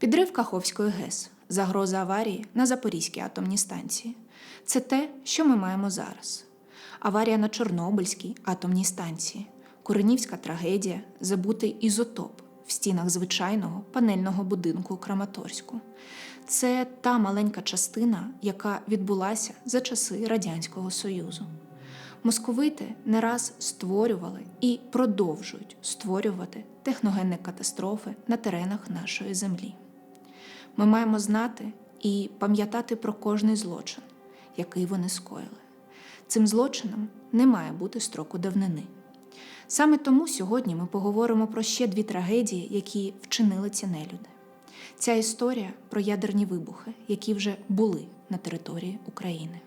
Підрив Каховської ГЕС, загроза аварії на Запорізькій атомній станції. Це те, що ми маємо зараз. Аварія на Чорнобильській атомній станції, Куренівська трагедія, забутий ізотоп в стінах звичайного панельного будинку у Краматорську. Це та маленька частина, яка відбулася за часи Радянського Союзу. Московити не раз створювали і продовжують створювати техногенні катастрофи на теренах нашої землі. Ми маємо знати і пам'ятати про кожний злочин, який вони скоїли. Цим злочином не має бути строку давнини. Саме тому сьогодні ми поговоримо про ще дві трагедії, які вчинили ці нелюди. Ця історія про ядерні вибухи, які вже були на території України.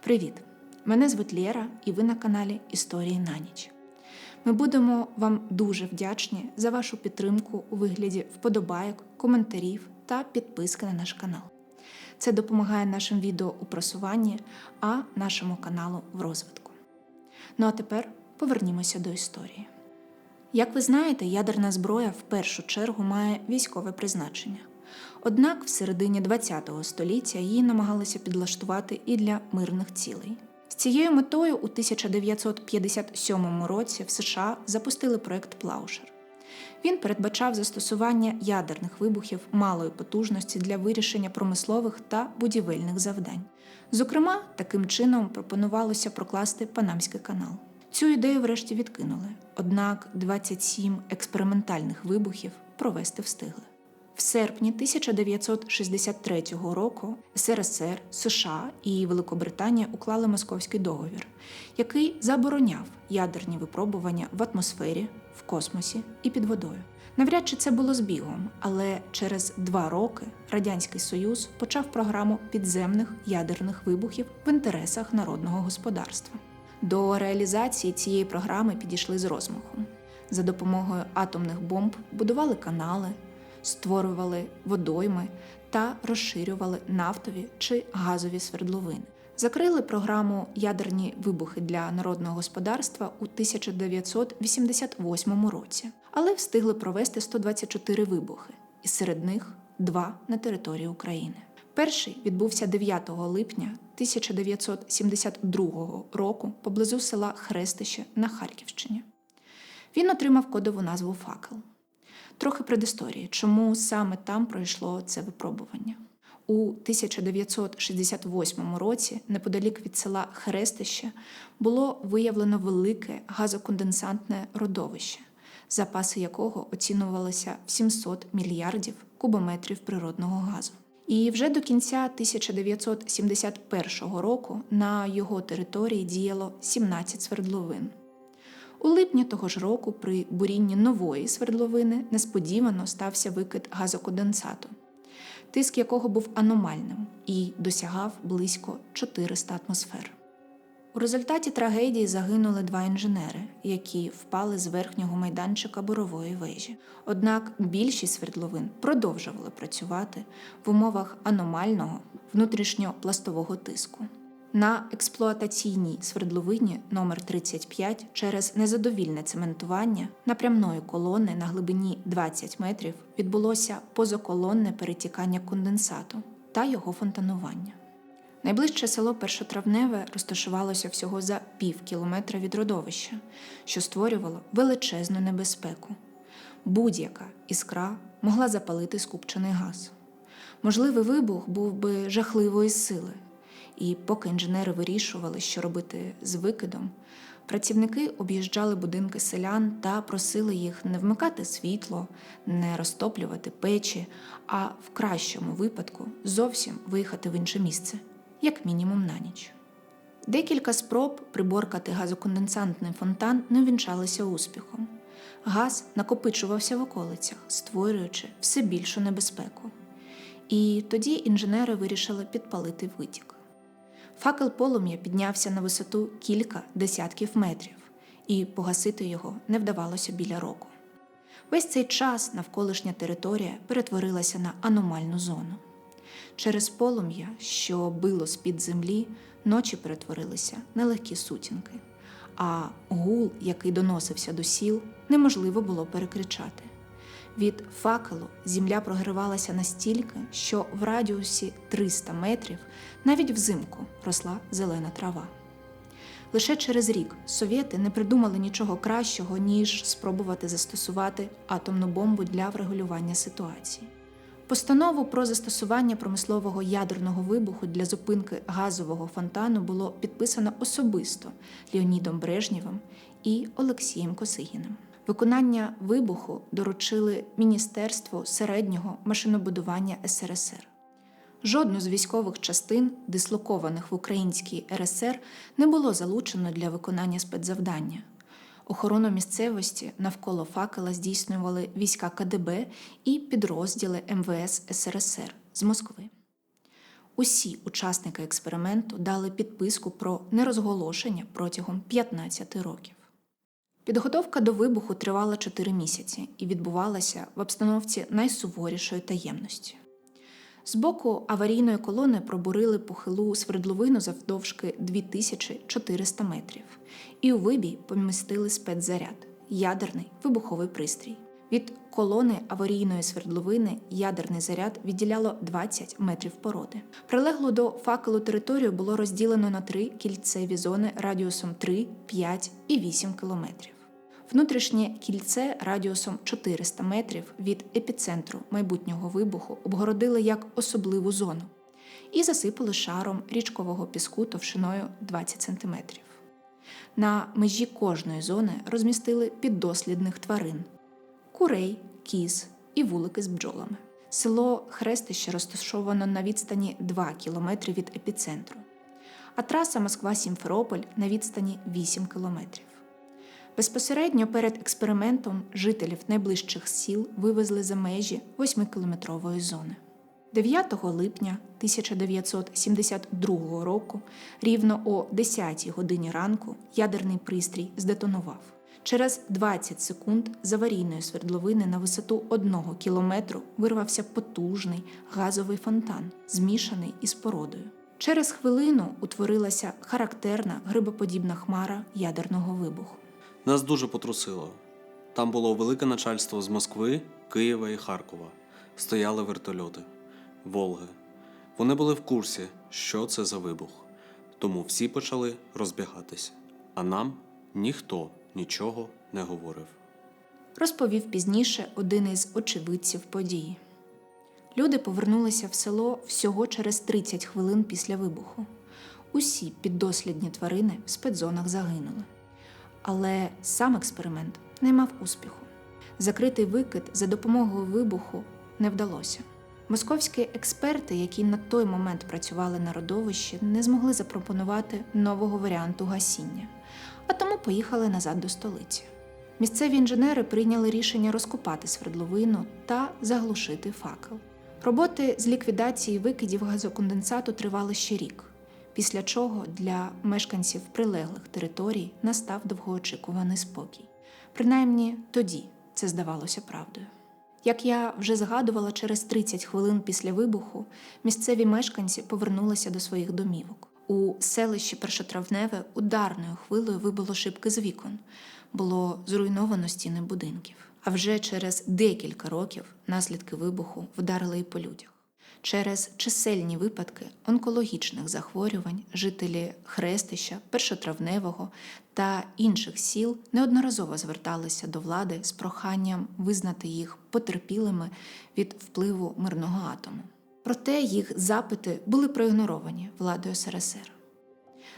Привіт! Мене звуть Лєра, і ви на каналі Історії на ніч. Ми будемо вам дуже вдячні за вашу підтримку у вигляді вподобайок, коментарів та підписки на наш канал. Це допомагає нашим відео у просуванні, а нашому каналу в розвитку. Ну а тепер повернімося до історії. Як ви знаєте, ядерна зброя в першу чергу має військове призначення. Однак в середині ХХ століття її намагалися підлаштувати і для мирних цілей. З цією метою у 1957 році в США запустили проект Плаушер. Він передбачав застосування ядерних вибухів малої потужності для вирішення промислових та будівельних завдань. Зокрема, таким чином пропонувалося прокласти Панамський канал. Цю ідею врешті відкинули, однак 27 експериментальних вибухів провести встигли. В серпні 1963 року СРСР, США і Великобританія уклали Московський договір, який забороняв ядерні випробування в атмосфері, в космосі і під водою. Навряд чи це було збігом, але через два роки Радянський Союз почав програму підземних ядерних вибухів в інтересах народного господарства. До реалізації цієї програми підійшли з розмахом. За допомогою атомних бомб будували канали, створювали водойми та розширювали нафтові чи газові свердловини. Закрили програму Ядерні вибухи для народного господарства у 1988 році, але встигли провести 124 вибухи, і серед них два на території України. Перший відбувся 9 липня 1972 року поблизу села Хрестище на Харківщині. Він отримав кодову назву Факел. Трохи предісторії, чому саме там пройшло це випробування. У 1968 році, неподалік від села Хрестище, було виявлено велике газоконденсантне родовище, запаси якого оцінювалися в 700 мільярдів кубометрів природного газу. І вже до кінця 1971 року на його території діяло 17 свердловин. У липні того ж року, при бурінні нової свердловини, несподівано стався викид газоконденсату, тиск якого був аномальним і досягав близько 400 атмосфер. У результаті трагедії загинули два інженери, які впали з верхнього майданчика бурової вежі. Однак більшість свердловин продовжували працювати в умовах аномального внутрішньопластового тиску. На експлуатаційній свердловині номер 35 через незадовільне цементування напрямної колони на глибині 20 метрів відбулося позаколонне перетікання конденсату та його фонтанування. Найближче село Першотравневе розташувалося всього за пів кілометра від родовища, що створювало величезну небезпеку. Будь-яка іскра могла запалити скупчений газ. Можливий вибух був би жахливої сили, і поки інженери вирішували, що робити з викидом, працівники об'їжджали будинки селян та просили їх не вмикати світло, не розтоплювати печі, а в кращому випадку зовсім виїхати в інше місце як мінімум на ніч. Декілька спроб приборкати газоконденсантний фонтан не увінчалися успіхом. Газ накопичувався в околицях, створюючи все більшу небезпеку. І тоді інженери вирішили підпалити витік. Факел полум'я піднявся на висоту кілька десятків метрів, і погасити його не вдавалося біля року. Весь цей час навколишня територія перетворилася на аномальну зону. Через полум'я, що било з-під землі, ночі перетворилися на легкі сутінки, а гул, який доносився до сіл, неможливо було перекричати. Від факелу земля прогривалася настільки, що в радіусі 300 метрів навіть взимку росла зелена трава. Лише через рік совєти не придумали нічого кращого, ніж спробувати застосувати атомну бомбу для врегулювання ситуації. Постанову про застосування промислового ядерного вибуху для зупинки газового фонтану було підписано особисто Леонідом Брежнєвим і Олексієм Косигіним. Виконання вибуху доручили Міністерству середнього машинобудування СРСР. Жодну з військових частин, дислокованих в Українській РСР, не було залучено для виконання спецзавдання. Охорону місцевості навколо факела здійснювали війська КДБ і підрозділи МВС СРСР з Москви. Усі учасники експерименту дали підписку про нерозголошення протягом 15 років. Підготовка до вибуху тривала 4 місяці і відбувалася в обстановці найсуворішої таємності. З боку аварійної колони пробурили похилу свердловину завдовжки 2400 метрів, і у вибій помістили спецзаряд ядерний вибуховий пристрій. Від колони аварійної свердловини ядерний заряд відділяло 20 метрів породи. Прилеглу до факелу територію було розділено на три кільцеві зони радіусом 3, 5 і 8 кілометрів. Внутрішнє кільце радіусом 400 метрів від епіцентру майбутнього вибуху обгородили як особливу зону і засипали шаром річкового піску товщиною 20 см. На межі кожної зони розмістили піддослідних тварин курей, кіз і вулики з бджолами. Село Хрестище розташовано на відстані 2 км від епіцентру, а траса Москва-Сімферополь на відстані 8 кілометрів. Безпосередньо перед експериментом жителів найближчих сіл вивезли за межі 8-кілометрової зони. 9 липня 1972 року, рівно о 10 годині ранку, ядерний пристрій здетонував. Через 20 секунд з аварійної свердловини на висоту 1 кілометру вирвався потужний газовий фонтан, змішаний із породою. Через хвилину утворилася характерна грибоподібна хмара ядерного вибуху. Нас дуже потрусило. Там було велике начальство з Москви, Києва і Харкова. Стояли вертольоти, Волги. Вони були в курсі, що це за вибух, тому всі почали розбігатись, а нам ніхто нічого не говорив. розповів пізніше один із очевидців події. Люди повернулися в село всього через 30 хвилин після вибуху. Усі піддослідні тварини в спецзонах загинули. Але сам експеримент не мав успіху. Закритий викид за допомогою вибуху не вдалося. Московські експерти, які на той момент працювали на родовищі, не змогли запропонувати нового варіанту гасіння, а тому поїхали назад до столиці. Місцеві інженери прийняли рішення розкопати свердловину та заглушити факел. Роботи з ліквідації викидів газоконденсату тривали ще рік, після чого для мешканців прилеглих територій настав довгоочікуваний спокій. Принаймні тоді це здавалося правдою. Як я вже згадувала, через 30 хвилин після вибуху місцеві мешканці повернулися до своїх домівок. У селищі Першотравневе ударною хвилею вибило шибки з вікон, було зруйновано стіни будинків. А вже через декілька років наслідки вибуху вдарили і по людях. Через чисельні випадки онкологічних захворювань жителі Хрестища, Першотравневого та інших сіл неодноразово зверталися до влади з проханням визнати їх потерпілими від впливу мирного атому. Проте їх запити були проігноровані владою СРСР.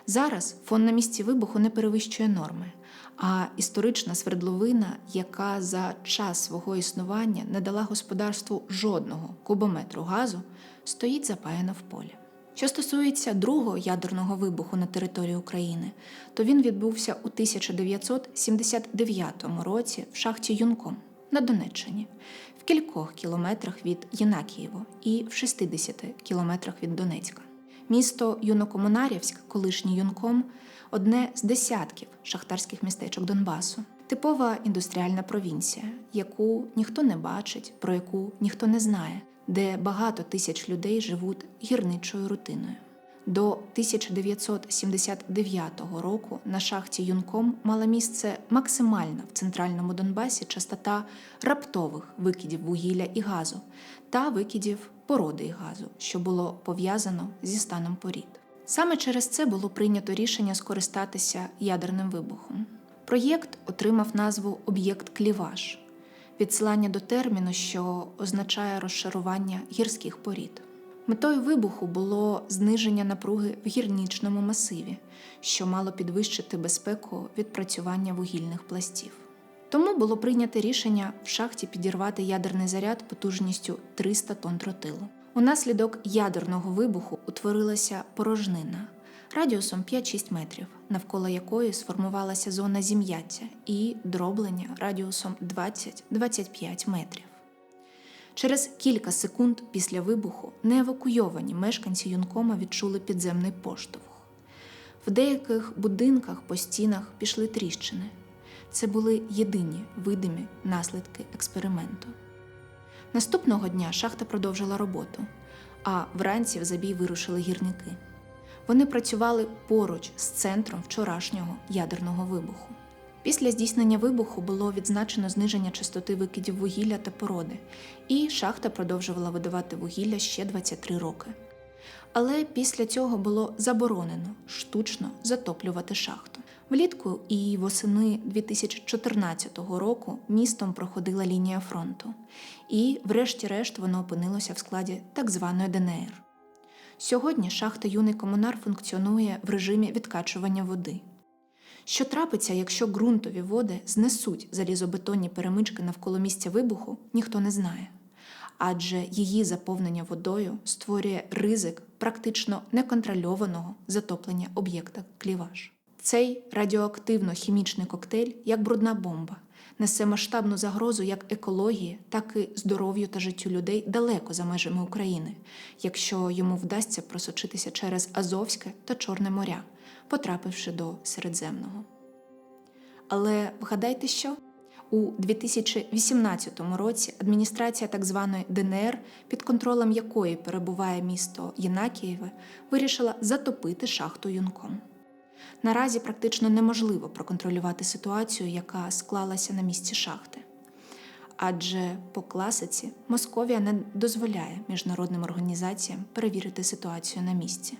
Зараз фон на місці вибуху не перевищує норми, а історична свердловина, яка за час свого існування не дала господарству жодного кубометру газу, стоїть запаяна в полі. Що стосується другого ядерного вибуху на території України, то він відбувся у 1979 році в шахті Юнком на Донеччині, в кількох кілометрах від Єнакієво і в 60 кілометрах від Донецька. Місто Юнокомунарівськ, колишній Юнком, одне з десятків шахтарських містечок Донбасу. Типова індустріальна провінція, яку ніхто не бачить, про яку ніхто не знає, де багато тисяч людей живуть гірничою рутиною. До 1979 року на шахті Юнком мала місце максимальна в центральному Донбасі частота раптових викидів вугілля і газу та викидів породи і газу, що було пов'язано зі станом порід. Саме через це було прийнято рішення скористатися ядерним вибухом. Проєкт отримав назву Об'єкт Кліваш, відсилання до терміну, що означає розшарування гірських порід. Метою вибуху було зниження напруги в гірнічному масиві, що мало підвищити безпеку відпрацювання вугільних пластів. Тому було прийнято рішення в шахті підірвати ядерний заряд потужністю 300 тонн тротилу. Унаслідок ядерного вибуху утворилася порожнина радіусом 5-6 метрів, навколо якої сформувалася зона зім'яття і дроблення радіусом 20-25 метрів. Через кілька секунд після вибуху неевакуйовані мешканці Юнкома відчули підземний поштовх. В деяких будинках по стінах пішли тріщини. Це були єдині видимі наслідки експерименту. Наступного дня шахта продовжила роботу, а вранці в забій вирушили гірники. Вони працювали поруч з центром вчорашнього ядерного вибуху. Після здійснення вибуху було відзначено зниження частоти викидів вугілля та породи, і шахта продовжувала видавати вугілля ще 23 роки. Але після цього було заборонено штучно затоплювати шахту. Влітку і восени 2014 року містом проходила лінія фронту, і, врешті-решт, воно опинилося в складі так званої ДНР. Сьогодні шахта Юний Комунар функціонує в режимі відкачування води. Що трапиться, якщо ґрунтові води знесуть залізобетонні перемички навколо місця вибуху, ніхто не знає. Адже її заповнення водою створює ризик практично неконтрольованого затоплення об'єкта кліваж. Цей радіоактивно-хімічний коктейль, як брудна бомба, несе масштабну загрозу як екології, так і здоров'ю та життю людей далеко за межами України, якщо йому вдасться просочитися через Азовське та Чорне моря, потрапивши до Середземного. Але вгадайте що? У 2018 році адміністрація так званої ДНР, під контролем якої перебуває місто Єнакієве, вирішила затопити шахту юнком. Наразі практично неможливо проконтролювати ситуацію, яка склалася на місці шахти. Адже по класиці Московія не дозволяє міжнародним організаціям перевірити ситуацію на місці.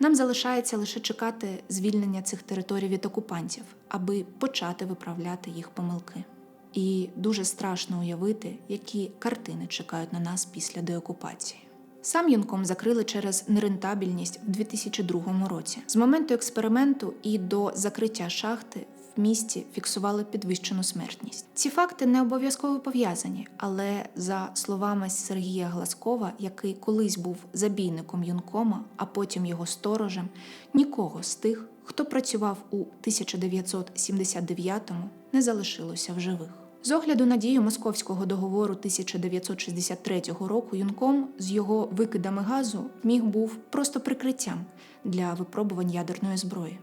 Нам залишається лише чекати звільнення цих територій від окупантів, аби почати виправляти їх помилки. І дуже страшно уявити, які картини чекають на нас після деокупації. Сам юнком закрили через нерентабельність в 2002 році. З моменту експерименту і до закриття шахти в місті фіксували підвищену смертність. Ці факти не обов'язково пов'язані, але за словами Сергія Гласкова, який колись був забійником юнкома, а потім його сторожем, нікого з тих, хто працював у 1979-му, не залишилося в живих. З огляду на дію Московського договору 1963 року Юнком з його викидами газу міг був просто прикриттям для випробувань ядерної зброї.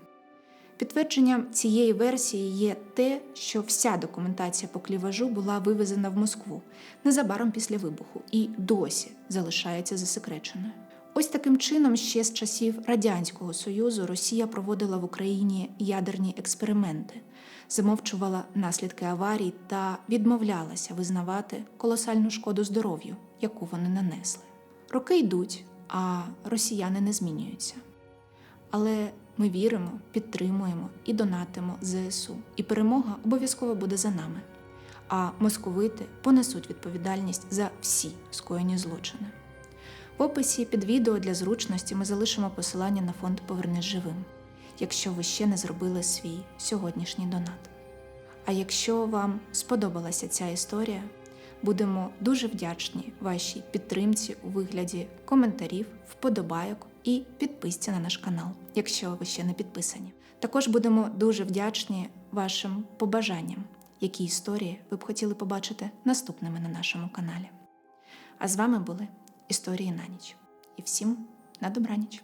Підтвердженням цієї версії є те, що вся документація по кліважу була вивезена в Москву незабаром після вибуху і досі залишається засекреченою. Ось таким чином, ще з часів Радянського Союзу Росія проводила в Україні ядерні експерименти, замовчувала наслідки аварій та відмовлялася визнавати колосальну шкоду здоров'ю, яку вони нанесли. Роки йдуть, а росіяни не змінюються. Але ми віримо, підтримуємо і донатимо ЗСУ, і перемога обов'язково буде за нами. А московити понесуть відповідальність за всі скоєні злочини. В описі під відео для зручності ми залишимо посилання на фонд Повернись живим, якщо ви ще не зробили свій сьогоднішній донат. А якщо вам сподобалася ця історія, будемо дуже вдячні вашій підтримці у вигляді коментарів, вподобайок і підписці на наш канал, якщо ви ще не підписані. Також будемо дуже вдячні вашим побажанням, які історії ви б хотіли побачити наступними на нашому каналі. А з вами були історії на ніч. І всім на добраніч!